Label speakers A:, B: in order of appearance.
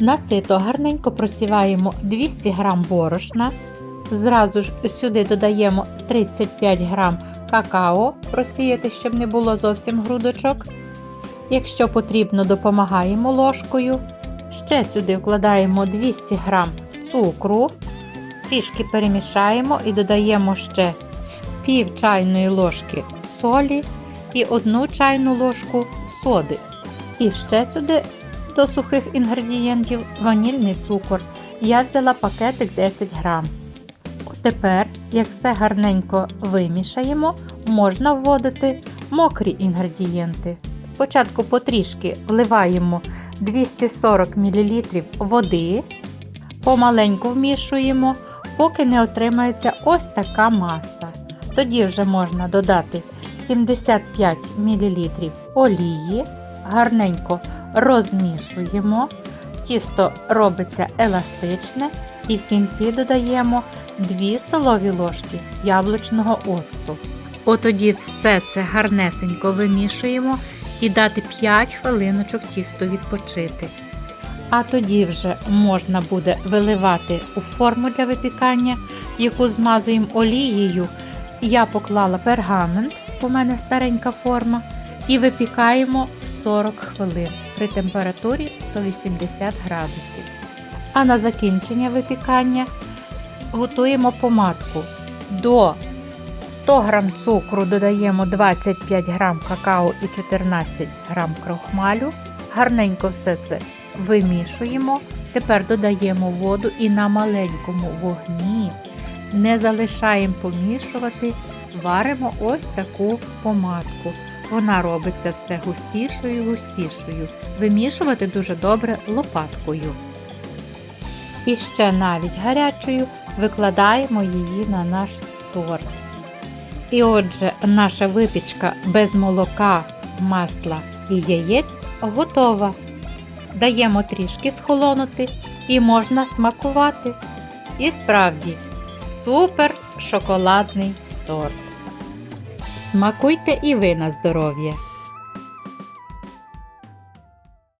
A: На сито гарненько просіваємо 200 г борошна. Зразу ж сюди додаємо 35 г какао, просіяти, щоб не було зовсім грудочок. Якщо потрібно, допомагаємо ложкою. Ще сюди вкладаємо 200 г цукру, трішки перемішаємо і додаємо ще пів чайної ложки солі і одну чайну ложку соди. І ще сюди до сухих інгредієнтів ванільний цукор. Я взяла пакетик 10 грам. Тепер, як все гарненько вимішаємо, можна вводити мокрі інгредієнти. Спочатку потрішки вливаємо 240 мл води, помаленьку вмішуємо, поки не отримається ось така маса. Тоді вже можна додати 75 мл олії, гарненько розмішуємо. Тісто робиться еластичне і в кінці додаємо 2 столові ложки яблучного оцту. Отоді все це гарнесенько вимішуємо і дати 5 хвилиночок тісто відпочити. А тоді вже можна буде виливати у форму для випікання, яку змазуємо олією. Я поклала пергамент, у мене старенька форма, і випікаємо 40 хвилин при температурі 180 градусів. А на закінчення випікання готуємо помадку. До 100 г цукру додаємо 25 г какао і 14 г крохмалю. Гарненько все це вимішуємо. Тепер додаємо воду і на маленькому вогні не залишаємо помішувати, варимо ось таку помадку. Вона робиться все густішою і густішою. Вимішувати дуже добре лопаткою. І ще навіть гарячою викладаємо її на наш торт. І отже, наша випічка без молока, масла і яєць готова. Даємо трішки схолонути і можна смакувати. І справді супер шоколадний торт. Смакуйте і ви на здоров'я!